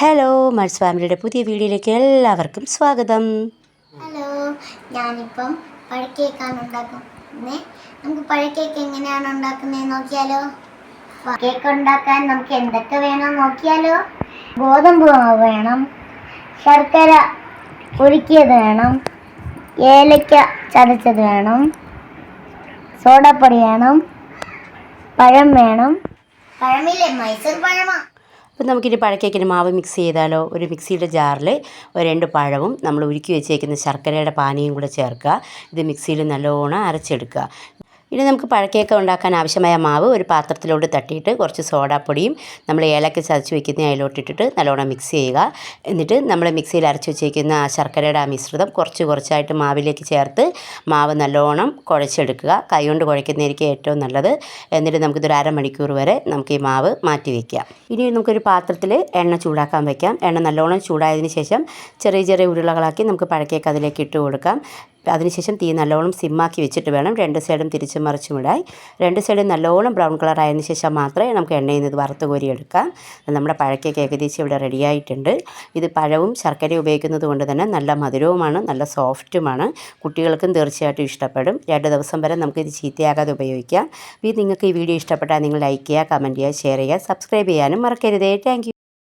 Hello മൾസ് ഫാമിലിയുടെ പുതിയ വീഡിയോയിലേക്ക് എല്ലാവർക്കും സ്വാഗതം. ഹലോ ഞാനിപ്പം പഴക്കേക്കാണ് ഉണ്ടാക്കുന്നത് നമുക്ക് പഴക്കേക്ക് എങ്ങനെയാണ് ഉണ്ടാക്കുന്നത് നോക്കിയാലോ? കേക്ക് ഉണ്ടാക്കാൻ നമുക്ക് എന്തൊക്കെ വേണം നോക്കിയാലോ? ഗോതമ്പ് മാവ് വേണം. ശർക്കര ഉരുക്കിയത് വേണം. ഏലക്ക ചതച്ചത് വേണം. സോഡാപ്പൊടി വേണം. പഴം വേണം. പഴമില്ലേ? മൈസൂർ പഴമാ. അപ്പം നമുക്കിനി പഴക്കേക്കിന് മാവ് മിക്സ് ചെയ്താലോ? ഒരു മിക്സിയുടെ ജാറിൽ രണ്ട് പഴവും നമ്മൾ ഉരുക്കി വെച്ചേക്കുന്ന ശർക്കരയുടെ പാനിയും കൂടെ ചേർക്കുക. ഇത് മിക്സിയിൽ നല്ലോണം അരച്ചെടുക്കുക. ഇനി നമുക്ക് പഴക്കേക്ക് ഉണ്ടാക്കാൻ ആവശ്യമായ മാവ് ഒരു പാത്രത്തിലോട്ട് തട്ടിയിട്ട് കുറച്ച് സോഡാപ്പൊടിയും നമ്മൾ ഏലക്ക ചതച്ച് വെക്കുന്ന അതിലോട്ടിട്ടിട്ട് നല്ലോണം മിക്സ് ചെയ്യുക. എന്നിട്ട് നമ്മൾ മിക്സിയിൽ അരച്ച് വെച്ചിരിക്കുന്ന ആ ശർക്കരയുടെ ആ മിശ്രിതം കുറച്ച് കുറച്ചായിട്ട് മാവിലേക്ക് ചേർത്ത് മാവ് നല്ലോണം കുഴച്ചെടുക്കുക. കൈകൊണ്ട് കുഴയ്ക്കുന്നതായിരിക്കും ഏറ്റവും നല്ലത്. എന്നിട്ട് നമുക്കിതൊരു അരമണിക്കൂർ വരെ നമുക്ക് ഈ മാവ് മാറ്റി വയ്ക്കാം ഇനി നമുക്കൊരു പാത്രത്തിൽ എണ്ണ ചൂടാക്കാൻ വയ്ക്കാം എണ്ണ നല്ലോണം ചൂടായതിന് ശേഷം ചെറിയ ചെറിയ ഉരുളകളാക്കി നമുക്ക് പഴക്കേക്ക് അതിലേക്ക് ഇട്ട് കൊടുക്കാം. അതിനുശേഷം തീ നല്ലോണം സിമ്മാക്കി വെച്ചിട്ട് വേണം രണ്ട് സൈഡും തിരിച്ച് മറിച്ചും ഇടായി രണ്ട് സൈഡും നല്ലോണം ബ്രൗൺ കളർ ആയതിനു ശേഷം മാത്രമേ നമുക്ക് എണ്ണയിൽ നിന്ന് ഇത് വറുത്ത് കോരി എടുക്കാം. നമ്മുടെ പഴക്കേക്ക് ഏകദേശം ഇവിടെ റെഡിയായിട്ടുണ്ട്. ഇത് പഴവും ശർക്കരയും ഉപയോഗിക്കുന്നത് കൊണ്ട് തന്നെ നല്ല മധുരവുമാണ് നല്ല സോഫ്റ്റുമാണ്. കുട്ടികൾക്കും തീർച്ചയായിട്ടും ഇഷ്ടപ്പെടും. രണ്ട് ദിവസം വരെ നമുക്കിത് ചീത്തയാകാതെ ഉപയോഗിക്കാം. ഇത് നിങ്ങൾക്ക് ഈ വീഡിയോ ഇഷ്ടപ്പെട്ടാൽ നിങ്ങൾ ലൈക്ക് ചെയ്യുക കമന്റ് ചെയ്യുക ഷെയർ ചെയ്യുക സബ്സ്ക്രൈബ് ചെയ്യാനും മറക്കരുതേ. താങ്ക്